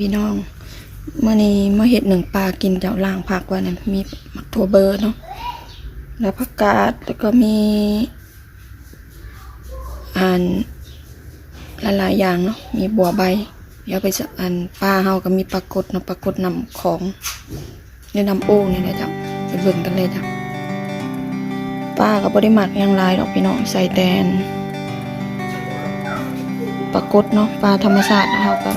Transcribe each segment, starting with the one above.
พี่น้องเมื่อนี้มาเห็ดหนึ่งปลากินเจ้าล่างผักว่านะมีมักถั่วเบอร์เนาะแล้วผักกาดแล้วก็มีอ่านหลายๆอย่างเนาะมีบัวใบ เดี๋ยวไปสอันปลาเฮาก็มีปลากดเนาะปลากดนำของในนำโอ้นี่แหละจ้ะไปเบิ่งกันเลยจ้ะปลาก็บ่ได้หมักย่างไรดอกพี่น้องใส่แตนปลากดเนาะปลาธรรมชาติเฮาก็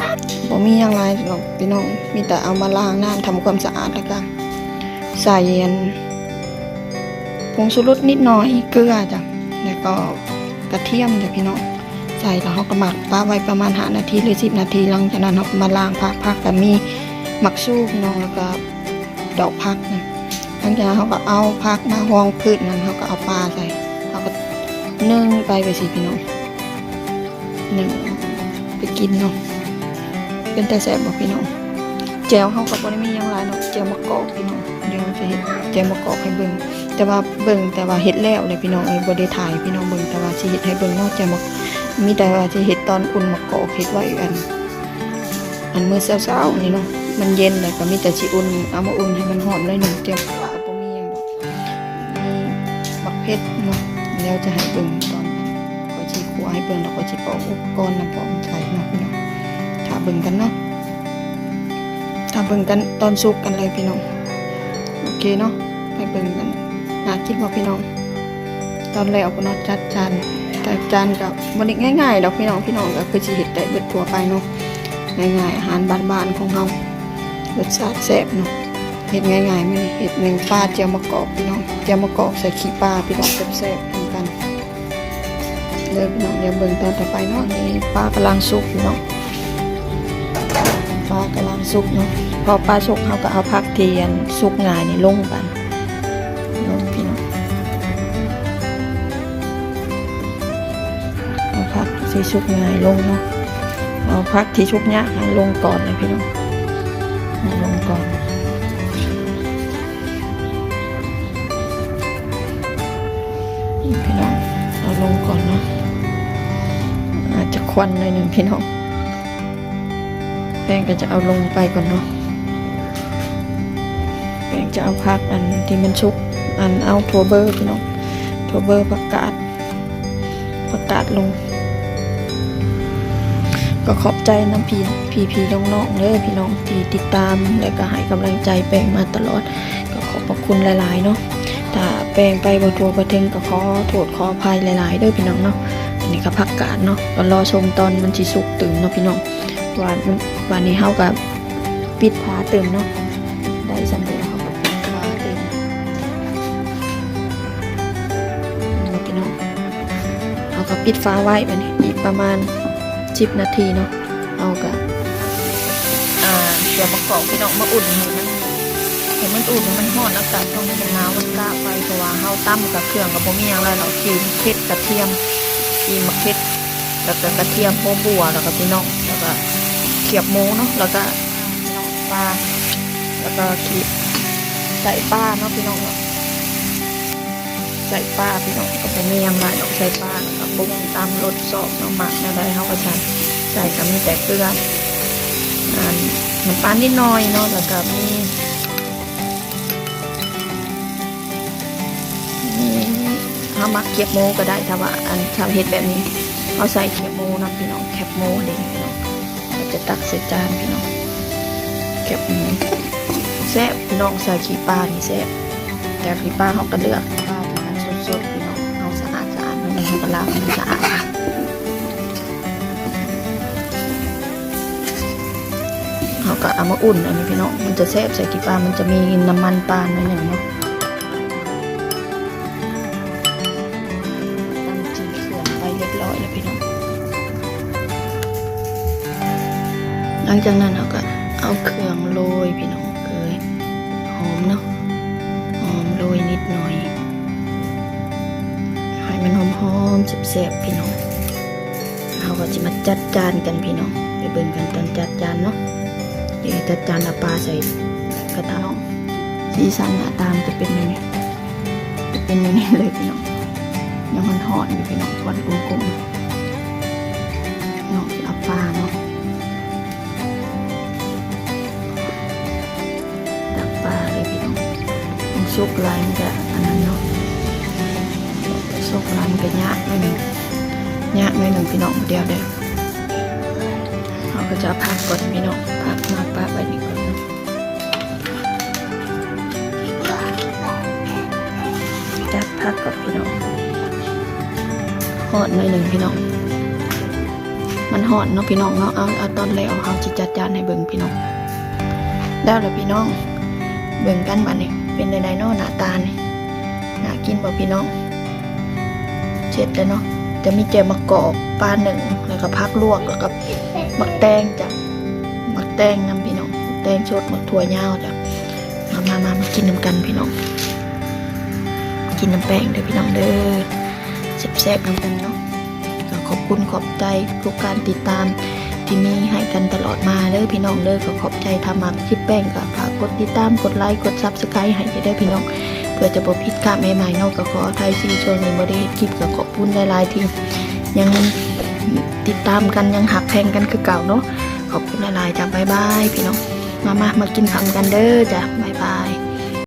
บ่มีอย่างไรหรอกพี่น้องมีแต่เอามาล้างน้ำทำความสะอาดแล้วก็ใส่อันผงชูรสนิดหน่อยเกลือจ้ะแล้วก็กระเทียมจ้ะพี่น้องใส่แล้วเฮาก็หมักปลาไว้ประมาณ5นาทีหรือ10นาทีหลังจากนั้นเฮามาล้างผักผักก็มีหมักชูพี่น้องแล้วก็ดอกผักนะหลังจากนั้นเฮาก็เอาผักมาหองพืชนั้นเฮาก็เอาปลาใส่เฮาก็นึ่งไปไปสิพี่น้องหนึ่งไปกินเนาะ เป็นแต่แสบบอกพี่น้องแจวเขากับบ่ได้มียังหลายเนาะแจวมะกอกพี่น้องเดี๋ยวจะเห็ดแจวมะกอกให้เบิ่งแต่ว่าเบิ่งแต่ว่าเฮ็ดแล้วเลยพี่น้องเอ้บ่ได้ถ่ายพี่น้องเบิ่งแต่ว่าสิเฮ็ดให้เบิ่งนาะแจวมะมีแต่ว่าสิเฮ็ดตอนอุ่นมะกอกเฮ็ดไว้อัน อันเมื้อเช้าๆนี่เนาะมันเย็นเลยก็มีแต่สิอุ่นเอามาอุ่นให้มันหอมหน่อยหนึ่งแจวก็บ่มีหยังมีบักเพชรเนาะแล้วจะให้เบิ่งตอนก็ชีขัวให้เบิ่งแล้วก็ชีปอกอุปกรณ์นำปอกใส่เนาะพี่น้อง เบิ่งกันเนาะถ้าเบิ่งกันตอนสุกกันเลยพี่น้อง โอเคเนาะ ไปเบิ่งกันน่ากินบ่พี่น้อง ตอนแล้วก็นอจัดจานจัดจานกับบ่ได้ง่ายๆดอกพี่น้องพี่น้องก็คือสิเฮ็ดได้เบิดทัวไปเนาะ ง่ายๆอาหารบ้านๆของเฮารสชาติแซ่บเนาะเฮ็ดง่ายๆไม่เฮ็ดหนึ่งปลาเจียวมะกอกพี่น้อง เจียวมะกอกใส่ขี้ปลาพี่น้องแซ่บๆเหมือนกันเลยพี่น้องอย่าเบิ่งตอนต่อไปเนาะนี่ปลากำลังสุกอยู่เนาะปลากำลังสุกเนาะพอปลาสุกเขาก็เอาผักเทียนสุกงายนี่ลงกันลงพี่น้องเอาผักที่สุกงายลงเนาะเอาผักที่สุกยากให้ลงก่อนเลยพี่น้องลงก่อนนี่พี่น้องเอาลงก่อนเนาะอาจจะควันหน่อยหนึ่งพี่น้อง แป้งก็จะเอาลงไปก่อนเนาะแป้งจะเอาพักอันที่มันชุกอันเอาถั่วเบอร์พี่น้องถั่วเบอร์ผักกาดผักกาดลง ก็ขอบใจน้ำพีพีพีน้องน้องๆเลยพี่น้องที่ติดตามและก็ให้กำลังใจแป้งมาตลอด ก็ขอบพระคุณหลาย ๆ เนาะถ้าแปลงไปบทัวประเทงก็ขอโทษขออภัยหลาย ๆ เด้อพี่น้องเนาะนนี้ก็พักกาดเนาะก็รอชมตอนมันสิสุกตื่นเนาะพี่น้อง วันวันนี้เฮากับปิดผาตื่นเนาะได้สำเร็จแล้วเฮาก็ปิดผาตื่นเนาะพี่น้องเฮาก็ปิดฟ้าไว้บัดนี้อีกประมาณ10นาทีเนาะเอาก็อ่าเดี๋ยวประกอบพี่น้องมาอุ่นให้มันเห็นมันอุ่นมันร้อนอากาศช่วงนี้มันหนาวมันกล้าไปเพราะว่าเฮาตั้มกับเครื่องกับบ่มีหยังแล้วเนาะจีนเผ็ดกระเทียมจีนมะเขือแล้วก็กระเทียมโพบัวแล้วก็พี่น้องแล้วก็ เขียบหมูเนาะแล้วก็น้องปลาแล้วก็ขีดใส่ปลาเนาะพี่น้องเนาะใส่ปลาพี่น้องก็บ่มียงหลายดอกใส่ปลาแล้วก็ปรุงตามรสชอบเนาะหมักอะไรเฮาก็ใส่ใส่ก็มีแต่เกลืออ่าน้ำปลานิดหน่อยเนาะแล้วก็มีถ้ามักเกียบโมก็ได้ถ้าว่าอันชาวเฮ็ดแบบนี้เอาใส่เกียบโมนะพี่น้องแคบโมเด่นพี่น้องเรา จะตักใส่จานพี่น้องแคบโมแซ่บพี่น้องใส่ขี้ปลานี่แซ่บแต่ขี้ปลาเขาก็เลือกปลาที่มันสดๆพี่น้องเอาสะอาดสะอาดมันไม่ให้กระลามันสะอาดเขาก็เอามาอุ่นอันนี้พี่น้องมันจะแซ่บใส่ขี้ปลา มันจะมีน้ำมันปลาหน่อยหนึ่งเนาะตั้งจีเครื่อไปเรียบร้อยแล้วพี่น้อง หลังจากนั้นเราก็เอาเครื่องโรยพี่น้องเคยหอมเนาะหอมโรยนิดหน่อยให้มันหอมหอมแซ่บๆพี่น้องเราก็จะมาจัดจานกันพี่น้องไปเบิ่งกันตอนจัดจานเนาะเดี๋ยวจัดจานเอาปลาใส่กระทะเนาะสีสันหน้าตามจะเป็นยังไงจะเป็นย่างนี้เลยพี่น้องยังมันหอนอยู่พี่น้องควันกลมๆ สุกหลานก็อันนั้นเนาะสุกหลานก็ยากหน่หนึ่งยากหน่หนึ่งพี่น้องเดียวเด้เราก็จะพักก่อนพี่น้องพักมาป้าไปนี่ก่อนเนาะจัดพักก่อนพี่น้องหอดหน่อยหนึ่งพี่น้อง มันหอดเนาะพี่น้องเนาะเอาเอาตอนแล้วเอาจิจัดจานให้เบิ่งพี่น้องแล้วล่ะพี่น้องเบิ่งกันบัดนี้ เป็นในไดเนาะหน้าตานี่น่ากินบ่พี่น้องเช็ดแล้วเนาะจะมีแจมะกอกปลาหนึ่งแล้วก็พักลวกแล้วก็มักแตงจ้ะมักแตงนํพี่น้องแตงสดมักถั่วยาวจ้ะมามามามากินน้ำกันพี่น้อง กินน้ำแป้งเด้อพี่น้องเด้อแซ่บๆน้ำกันเนาะก็ขอบคุณขอบใจทุกการติดตาม ที่มีให้กันตลอดมาเด้อพี่น้องเด้อก็ขอบใจทำมาคลิปแป้งก็ฝากกดติดตามกดไลค์กดซับสไครต์ให้ได้พี่น้องเพื่อจะบ่ผิดกะใหม่ๆเนาะก็ขออภัยทีช่วงนี้บ่ได้เฮ็ดคลิปก็ขอบคุณหลายๆที่ยังติดตามกันยังหักแพงกันคือเก่าเนาะขอบคุณหลายๆจ้ะบ๊ายบายพี่น้องมามามากินข้าวกันเด้อจ้ะบ๊ายบาย